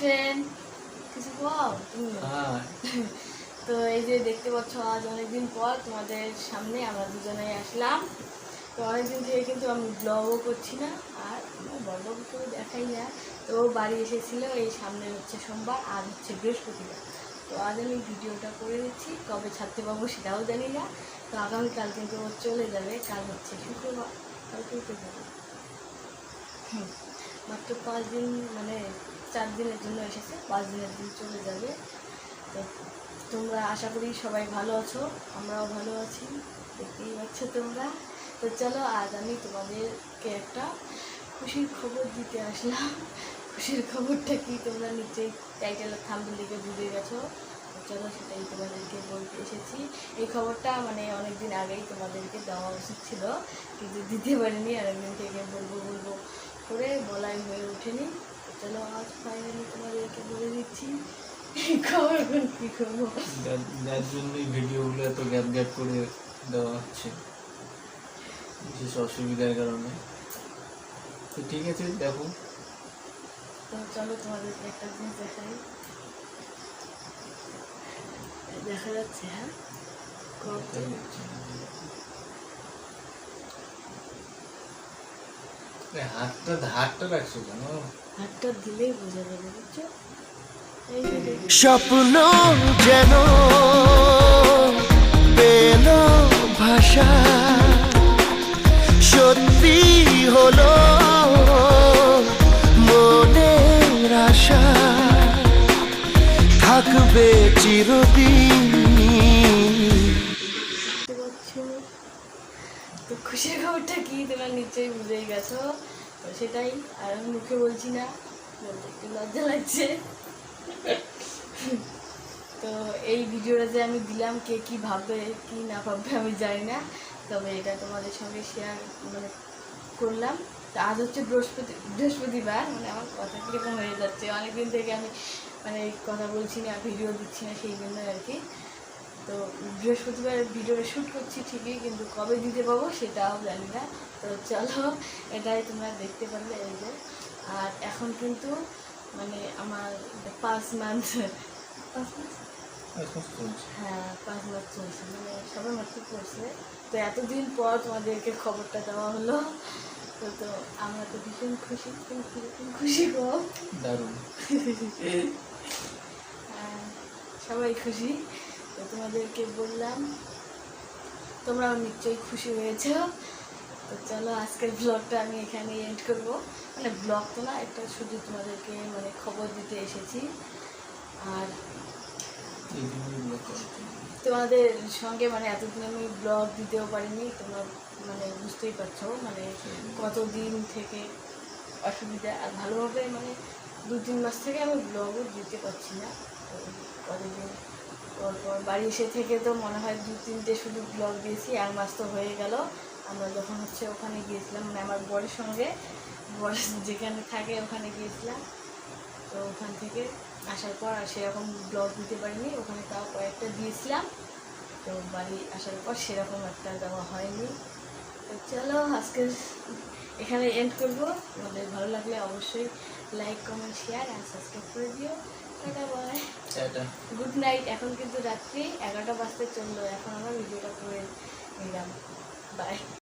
Friend কিছু বল? তুমি হ্যাঁ। তো এই যে দেখতে পাচ্ছ আজ অনেকদিন পর তোমাদের সামনে আমরা দুজনে আসলাম। তো অনেকদিন থেকে কিন্তু আমি ব্লগও করছি না আর বড় কেউ দেখাই না। তো বাড়ি এসেছিল এই সামনে হচ্ছে সোমবার আজ হচ্ছে বৃহস্পতিবার। তো আজ আমি ভিডিওটা করে দিচ্ছি কবে ছাড়তে পারব সেটাও জানি না। তো আগামীকাল কিন্তু ও চলে যাবে কাল হচ্ছে শুক্রবার। কালকেই তো যাবে। হুম, মাত্র পাঁচ দিন মানে চার দিনের জন্য এসেছে, পাঁচ দিনের দিন চলে যাবে। তো তোমরা আশা করি সবাই ভালো আছো, আমরাও ভালো আছি, দেখতেই পাচ্ছ তোমরা। তো চলো, আজ আমি তোমাদেরকে একটা খুশির খবর দিতে আসলাম। খুশির খবরটা কি তোমরা নিশ্চয়ই টাইটেলের থাম্বনেল দিকে বুঝে গেছো। চলো, সেটাই তোমাদেরকে বলতে এসেছি। এই খবরটা মানে অনেক দিন আগেই তোমাদেরকে দেওয়া উচিত ছিল, কিন্তু দিতে পারিনি, আর একদিন থেকে বলব বলব করে বলাই হয়ে ওঠেনি। চলো আজ ফাইনালি তোমাদেরকে বলে দিচ্ছি এই খবর এখন কী করব যার জন্যই ভিডিওগুলো এত গ্যাপ গ্যাপ করে দেওয়া হচ্ছে বিশেষ অসুবিধার কারণে। তো ঠিক আছে দেখো। তো চলো তোমাদেরকে একটা জিনিস দেখাই। দেখা যাচ্ছে হ্যাঁ? হাতটা হাতটা রাখছো কেন? হাতটা দিলেই বোঝা যাবে বুঝছ? এই যে দেখো। স্বপ্ন যেন পেল ভাষা সত্যি হলো মনের আশা। থাকবে চিরদিন খুশির খবরটা কি? তোমরা নিশ্চয়ই বুঝেই গেছো। তো সেটাই, আর আমি মুখে বলছি না, বলতে একটু লজ্জা লাগছে। তো এই ভিডিওটা যে আমি দিলাম, কে কি ভাববে কি না ভাববে আমি জানি না। তবে এটা তোমাদের সঙ্গে শেয়ার মানে করলাম। তো আজ হচ্ছে বৃহস্পতি বৃহস্পতিবার মানে আমার কথা কীরকম হয়ে যাচ্ছে। অনেকদিন থেকে আমি মানে কথা বলছি না, ভিডিও দিচ্ছি না, সেই জন্য আর কি। তো বৃহস্পতিবার ভিডিওটা শ্যুট করছি ঠিকই কিন্তু কবে দিতে পাবো সেটাও জানি না। তো চলো এটাই তোমরা দেখতে পারবে এই যে। আর এখন কিন্তু মানে আমার পাঁচ মান্থ পাঁচ হ্যাঁ পাঁচ মাস চলছে মানে সবাই মাত্র পড়ছে। তো এতদিন পর তোমাদেরকে খবরটা দেওয়া হলো। তো তো আমরা তো ভীষণ খুশি কীরকম খুশি গো? দারুণ। হ্যাঁ, সবাই খুশি। তো তোমাদেরকে বললাম, তোমরাও নিশ্চয়ই খুশি হয়েছো। তো চলো আজকের ব্লগটা আমি এখানে এন্ড করব। মানে ব্লগ তো না, একটা শুধু তোমাদেরকে মানে খবর দিতে এসেছি। আর। তোমাদের সঙ্গে মানে এতদিন আমি ব্লগ দিতেও পারিনি, তোমরা মানে বুঝতেই পারছ মানে কতদিন থেকে অসুবিধা। আর ভালোভাবে মানে দু তিন মাস থেকে আমি ব্লগও দিতে পারছি না। কতদিন পর পর বাড়ি এসে থেকে তো মনে হয় দু তিনটে শুধু ব্লগ দিয়েছি, এক মাস তো হয়ে গেল। আমরা যখন হচ্ছে ওখানে গিয়েছিলাম মানে আমার বরের সঙ্গে, বর যেখানে থাকে ওখানে গিয়েছিলাম। তো ওখান থেকে আসার পর আর সেরকম ব্লগ দিতে পারিনি, ওখানে তাও কয়েকটা দিয়েছিলাম। তো বাড়ি আসার পর সেরকম একটা দেওয়া হয়নি। তো চলো আজকে এখানে এন্ড করব। আমাদের ভালো লাগলে অবশ্যই লাইক কমেন্ট শেয়ার আর সাবস্ক্রাইব করে দিও। টাটা গুড নাইট এখন কিন্তু রাত্রি এগারোটা বাজতে চলল এখন আমরা ভিডিওটা করে নিলাম। বাই